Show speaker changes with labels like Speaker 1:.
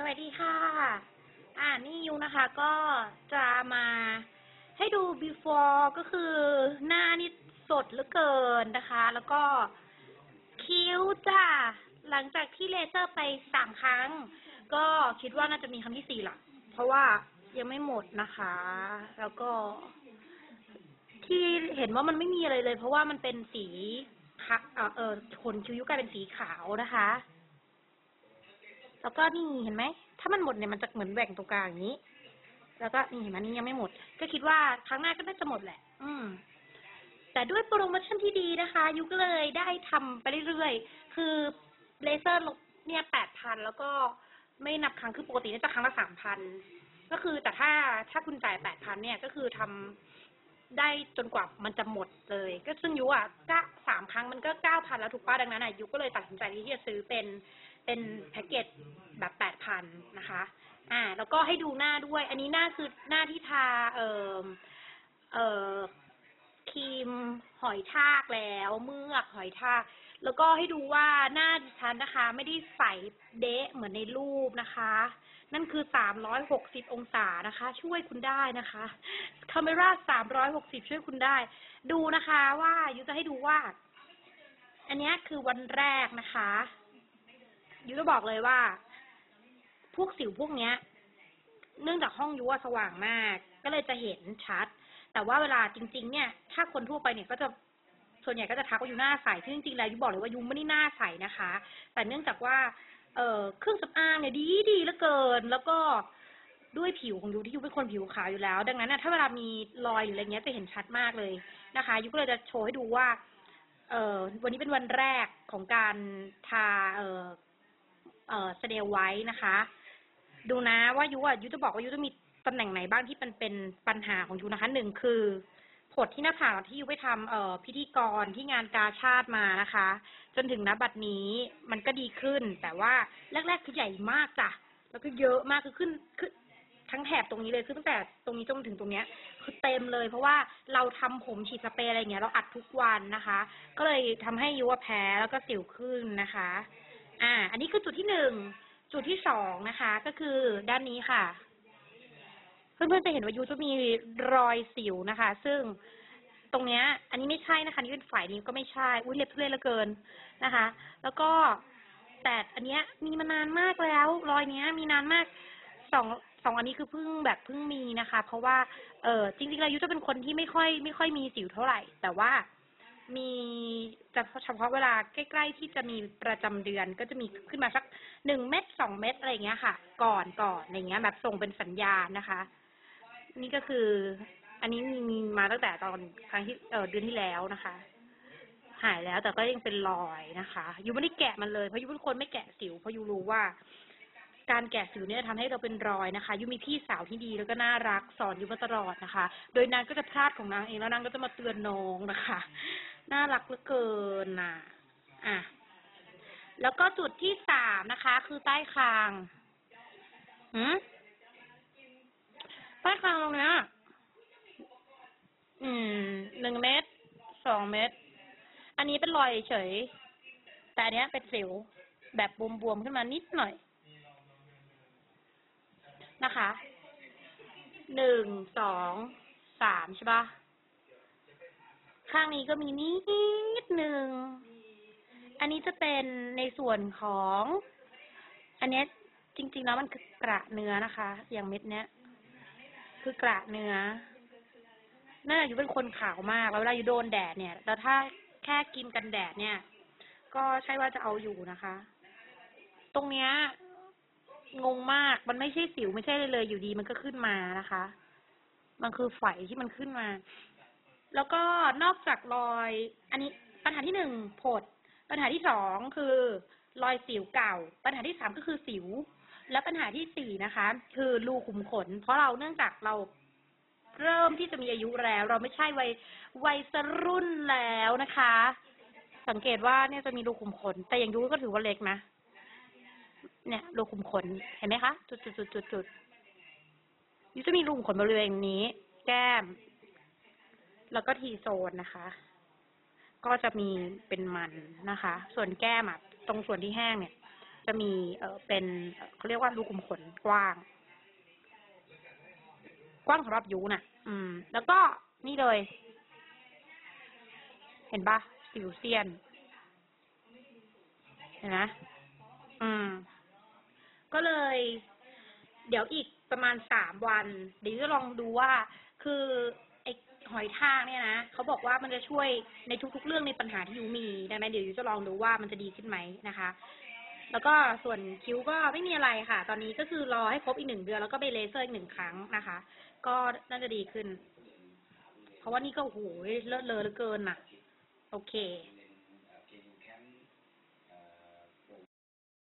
Speaker 1: สวัสดีค่ะ อ่านี่ยูนะคะ ก็จะมาให้ดู before ก็คือหน้านี่สดเหลือเกินนะคะ แล้วก็คิ้วจ้ะหลังจากที่เลเซอร์ไปสามครั้ง ก็คิดว่าน่าจะมีครั้งที่สี่ละเพราะว่ายังไม่หมดนะคะ แล้วก็ ที่เห็นว่ามันไม่มีอะไรเลย เพราะว่ามันเป็นสีคะเอ่อเออขนคิ้วยุกลายเป็นสีขาวนะคะ แล้วก็นี่เห็นไหม ถ้ามันหมดเนี่ยมันจะเหมือนแหว่งตรงกลางอย่างนี้ แล้วก็นี่เห็นไหมนี่ยังไม่หมด ก็คิดว่าครั้งหน้าก็น่าจะหมดแหละ อืม แต่ด้วยโปรโมชั่นที่ดีนะคะ ยุก็เลยได้ทำไปเรื่อยๆ คือเลเซอร์ลเนี่ยแปดพันแล้วก็ไม่นับครั้งคือปกติน่าจะครั้งละสามพันก็คือแต่ถ้าถ้าคุณจ่ายแปดพันเนี่ยก็คือทำได้จนกว่ามันจะหมดเลย ก็ซึ่งยุอะก็สามครั้งมันก็เก้าพันแล้วถูกป้าดังนั้นอะยุก็เลยตัดสินใจที่จะซื้อเป็น เป็นแพ็กเกจแบบแปดพันนะคะ อ่า แล้วก็ให้ดูหน้าด้วย อันนี้หน้าคือหน้าที่ทา เอ่อ เอ่อครีมหอยทากแล้วเมือกหอยทากแล้วก็ให้ดูว่าหน้าดิฉันนะคะ ไม่ได้ใสเดะเหมือนในรูปนะคะ นั่นคือสามร้อยหกสิบองศานะคะ ช่วยคุณได้นะคะคาเมราสามร้อยหกสิบช่วยคุณได้ ดูนะคะว่ายูจะให้ดูว่า อันนี้คือวันแรกนะคะ ยูจะบอกเลยว่า พวกสิวพวกเนี้ย เนื่องจากห้องยูอะสว่างมาก ก็เลยจะเห็นชัด แต่ว่าเวลาจริง ๆ เนี่ย ถ้าคนทั่วไปเนี่ยก็จะส่วนใหญ่ก็จะทักว่ายูหน้าใสซึ่งจริงๆแล้วยูบอกเลยว่ายูไม่ได้หน้าใสนะคะ แต่เนื่องจากว่า เอ่อเครื่องสำอางเนี่ยดีดีเหลือเกิน แล้วก็ด้วยผิวของยูที่ยูเป็นคนผิวขาวอยู่แล้ว ดังนั้นนะถ้าเวลามีรอยหรืออะไรเงี้ยจะเห็นชัดมากเลยนะคะยูก็เลยจะโชว์ให้ดูว่า เอ่อวันนี้เป็นวันแรกของการทาเอ่อเอ่อ สเดลไว้นะคะ ดูนะว่ายุอะยุจะบอกว่ายุจะมีตำแหน่งไหนบ้างที่มันเป็นปัญหาของยุนะคะหนึ่งคือผดที่หน้าผากที่ยุไปทำเอ่อพิธีกรที่งานกาชาติมานะคะ จนถึงณบัดนี้มันก็ดีขึ้น แต่ว่าแรกๆคือใหญ่มากจ้ะแล้วก็เยอะมากคือขึ้นขึ้นทั้งแถบตรงนี้เลยคือตั้งแต่ตรงนี้จนถึงตรงเนี้ย คือเต็มเลย เพราะว่าเราทำผมฉีดสเปรย์อะไรเงี้ยเราอัดทุกวันนะคะ ก็เลยทำให้ยุว่าแพ้แล้วก็สิวขึ้นนะคะ อ่า อันนี้คือจุดที่หนึ่ง จุดที่สองนะคะ ก็คือด้านนี้ค่ะ เพื่อนๆจะเห็นว่ายูจะมีรอยสิวนะคะ ซึ่งตรงเนี้ย อันนี้ไม่ใช่นะคะนี่เป็นฝ่ายนี้ก็ไม่ใช่ อุ้ยเล็บทุเรศเหลือเกินนะคะ แล้วก็แต่อันเนี้ยมีมานานมากแล้ว รอยเนี้ย มีนานมากสองสองอันนี้คือเพิ่งแบบเพิ่งมีนะคะ เพราะว่าเออจริงๆแล้วยูจะเป็นคนที่ไม่ค่อย ไม่ค่อยมีสิวเท่าไหร่ แต่ว่า มีจะเฉพาะเวลาใกล้ๆที่จะมีประจำเดือนก็จะมีขึ้นมาสักหนึ่งเม็ดสองเม็ดอะไรเงี้ยค่ะ ก่อนก่อนอะไรเงี้ย แบบส่งเป็นสัญญาณนะคะ นี่ก็คือ อันนี้มีมีมาตั้งแต่ตอนครั้งที่เออเดือนที่แล้วนะคะ หายแล้วแต่ก็ยังเป็นรอยนะคะยูไม่ได้แกะมันเลยเพราะยูเป็นคนไม่แกะสิวเพราะยูรู้ว่า การแกะสิวเนี่ยทำให้เราเป็นรอยนะคะยูมีพี่สาวที่ดีแล้วก็น่ารักสอนยูมาตลอดนะคะ โดยนางก็จะพลาดของนางเองแล้วนางก็จะมาเตือนน้องนะคะ น่ารักเหลือเกินน่ะอะ แล้วก็จุดที่สามนะคะ คือใต้คางหืมใต้คางตรงเนี้ยอืม หนึ่งเม็ด สองเม็ด อันนี้เป็นรอยเฉย แต่อันเนี้ยเป็นสิว แบบบวมๆขึ้นมานิดหน่อย นะคะ หนึ่ง สอง สามใช่ปะ ข้างนี้ก็มีนิดหนึ่ง อันนี้จะเป็นในส่วนของ อันเนี้ยจริง ๆ แล้วมันคือกระเนื้อนะคะ อย่างเม็ดเนี้ย คือกระเนื้อน่าอยู่เป็นคนขาวมาก แล้วเวลาอยู่โดนแดดเนี่ย แล้วถ้าแค่กินกันแดดเนี่ย ก็ใช่ว่าจะเอาอยู่นะคะ ตรงเนี้ยงงมาก มันไม่ใช่สิวไม่ใช่เลยเลย อยู่ดีมันก็ขึ้นมานะคะ มันคือไฝที่มันขึ้นมา แล้วก็นอกจากรอย อันนี้ปัญหาที่หนึ่งผด ปัญหาที่สองคือรอยสิวเก่า ปัญหาที่สามก็คือสิว และปัญหาที่สี่นะคะ คือรูขุมขน เพราะเราเนื่องจากเราเริ่มที่จะมีอายุแล้ว เราไม่ใช่วัยวัยสรุ่นแล้วนะคะ สังเกตว่าเนี่ยจะมีรูขุมขน แต่อย่างยูก็ถือว่าเล็กนะเนี่ยรูขุมขนเห็นไหมคะ จุดจุดจุดจุดจุดยูจะมีรูขุมขนบริเวณนี้ แก้ม แล้วก็ทีโซนนะคะ ก็จะมีเป็นมันนะคะ ส่วนแก้มอะตรงส่วนที่แห้งเนี่ย จะมีเออเป็นเขาเรียกว่ารูขุมขนกว้าง กว้างสำหรับยูน่ะ อืม แล้วก็นี่เลย เห็นปะสิวเซียนเห็นไหมอืม ก็เลย เดี๋ยวอีกประมาณสามวันเดี๋ยวจะลองดูว่า คือ หอยทากเนี่ยนะเขาบอกว่ามันจะช่วยในทุก ๆ เรื่องในปัญหาที่ยูมีดังนั้นเดี๋ยวยูจะลองดูว่ามันจะดีขึ้นไหมนะคะ แล้วก็ส่วนคิ้วก็ไม่มีอะไรค่ะ ตอนนี้ก็คือรอให้ครบอีกหนึ่งเดือนแล้วก็ไปเลเซอร์อีกหนึ่งครั้งนะคะ ก็น่าจะดีขึ้น เพราะว่านี่ก็โอ้โหเลิศเลอเหลือเกินน่ะโอเค